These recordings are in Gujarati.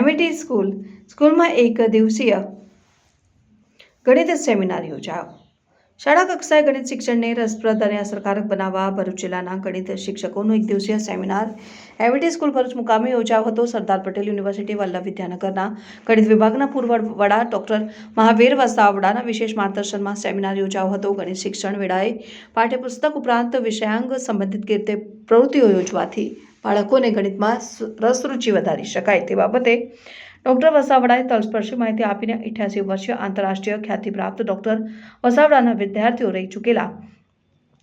એમએટી સ્કૂલ, સ્કૂલમાં એક દિવસીય ગણિત સેમિનાર યોજાયો. શાળા કક્ષાએ ગણિત શિક્ષણને રસપ્રદ અને અસરકારક બનાવવા ભરૂચ જિલ્લાના ગણિત શિક્ષકોનો એક દિવસીય સેમિનાર એમએટી સ્કૂલ ભરૂચ મુકામે યોજાયો હતો. સરદાર પટેલ યુનિવર્સિટી વલ્લભ વિદ્યાનગરના ગણિત વિભાગના પૂર્વ વડા ડોક્ટર મહાવીર વસાવડાના વિશેષ માર્ગદર્શનમાં સેમિનાર યોજાયો હતો. ગણિત શિક્ષણ વેળાએ પાઠ્યપુસ્તક ઉપરાંત વિષયાંગ સંબંધિત રીતે પ્રવૃત્તિઓ યોજવાથી બાળકોને ગણિતમાં રસરૂચિ રસ વધારી શકાય તે બાબતે ડોક્ટર વસાવડાએ તલસ્પર્શી માહિતી આપીને અઠ્યાસી વર્ષીય આંતરરાષ્ટ્રીય ખ્યાતિ પ્રાપ્ત ડોક્ટર વસાવડાના વિદ્યાર્થીઓ રહી ચૂકેલા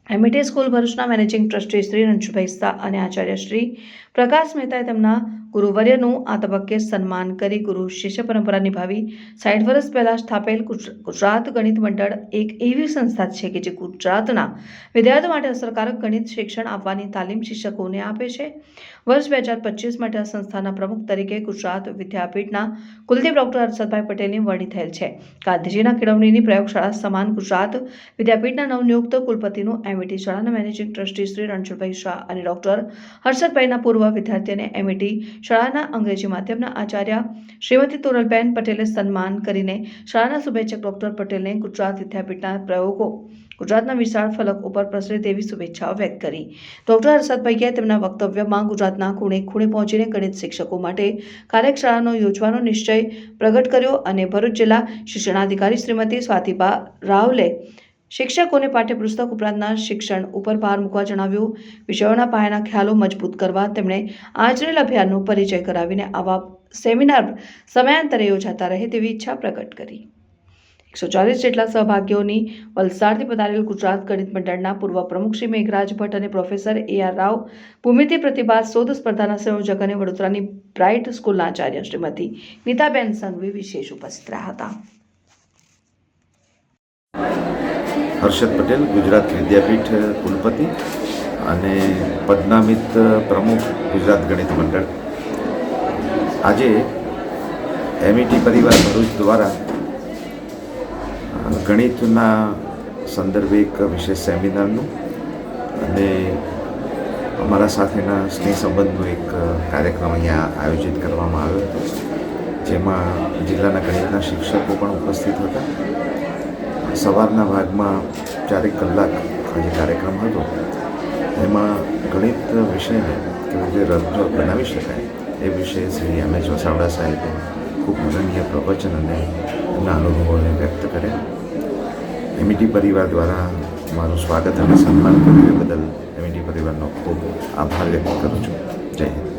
એમઈટી સ્કૂલ ભરૂચના મેનેજિંગ ટ્રસ્ટી શ્રી રંજુભાઈ શાહ અને આચાર્ય શ્રી પ્રકાશ મહેતાએ તેમના ગુરુવર્યનું આ તબક્કે સન્માન કરી ગુરુ શિષ્ય પરંપરા નિભાવી. સાઠ વર્ષ પહેલાં સ્થાપેલ ગુજરાત ગણિત મંડળ એક એવી સંસ્થા છે કે જે ગુજરાતના વિદ્યાર્થીઓ માટે અસરકારક ગણિત શિક્ષણ આપવાની તાલીમ શિક્ષકોને આપે છે. વર્ષ બે હજાર પચીસ માટે આ સંસ્થાના પ્રમુખ તરીકે ગુજરાત વિદ્યાપીઠના કુલદીપ ડોક્ટર હર્ષદભાઈ પટેલની વરણી થયેલ છે. ગાંધીજીના કેળવણીની પ્રયોગશાળા સમાન ગુજરાત વિદ્યાપીઠના નવનિયુક્ત કુલપતિનું એમઈટી શાળાના મેનેજિંગ ટ્રસ્ટી શ્રી રણછોડભાઈ શાહ અને ડોક્ટર હર્ષદભાઈના પૂર્વ વિદ્યાર્થી અને એમઈટી શાળાના અંગ્રેજી માધ્યમના આચાર્ય શ્રીમતી તોરલબેન પટેલે સન્માન કરીને શાળાના શુભેચ્છક ડોક્ટર પટેલને ગુજરાત વિદ્યાપીઠના પ્રયોગો, ગુજરાતના વિશાળ ફલક ઉપર પ્રસરે તેવી શુભેચ્છાઓ વ્યક્ત કરી. ડોક્ટર હર્ષદભાઈએ તેમના વક્તવ્યમાં ગુજરાતના ખૂણે ખૂણે પહોંચીને ગણિત શિક્ષકો માટે કાર્યશાળાનો યોજવાનો નિશ્ચય પ્રગટ કર્યો અને ભરૂચ જિલ્લા શિક્ષણાધિકારી શ્રીમતી સ્વાતિબા રાવલે શિક્ષકોને પાઠ્યપુસ્તક ઉપરાંતના શિક્ષણ ઉપર ભાર મૂકવા જણાવ્યું. વિષયોના પાયાના ખ્યાલો મજબૂત કરવા તેમણે આચરેલ અભિયાનનો પરિચય કરાવીને આવા સેમિનાર સમયાંતરે યોજાતા રહે તેવી ઈચ્છા પ્રગટ કરી. એકસો ચાલીસ જેટલા સહભાગીઓની વલસાડથી પધારેલ ગુજરાત ગણિત મંડળના પૂર્વ પ્રમુખ શ્રી મેઘરાજ ભટ્ટ અને પ્રોફેસર એ આર રાવ, ભૂમિતિ પ્રતિભા શોધ સ્પર્ધાના સંયોજક અને વડોદરાની બ્રાઇટ સ્કૂલના આચાર્ય શ્રીમતી નીતાબેન સંઘવી વિશેષ ઉપસ્થિત રહ્યા હતા. હર્ષદ પટેલ, ગુજરાત વિદ્યાપીઠ કુલપતિ અને પદનામિત પ્રમુખ ગુજરાત ગણિત મંડળ. આજે એમઈટી પરિવાર ભરૂચ દ્વારા ગણિતના સંદર્ભે એક વિશેષ સેમિનારનું અને અમારા સાથેના સ્નેહ સંબંધનો એક કાર્યક્રમ અહીંયા આયોજિત કરવામાં આવ્યો. હતો જેમાં જિલ્લાના ગણિતના શિક્ષકો પણ ઉપસ્થિત હતા. સવારના ભાગમાં ચારેક કલાક જે કાર્યક્રમ હતો. એમાં ગણિત વિષયને કેવી રીતે રસપ્રદ બનાવી શકાય એ વિષય શ્રી એમ એચ વસાવડા સાહેબે ખૂબ મનનીય પ્રવચન અને એમના અનુભવોને વ્યક્ત કર્યા. એમિટી પરિવાર દ્વારા મારું સ્વાગત અને સન્માન કર્યું એ બદલ એમિટી પરિવારનો ખૂબ આભાર વ્યક્ત કરું છું. જય હિન્દ.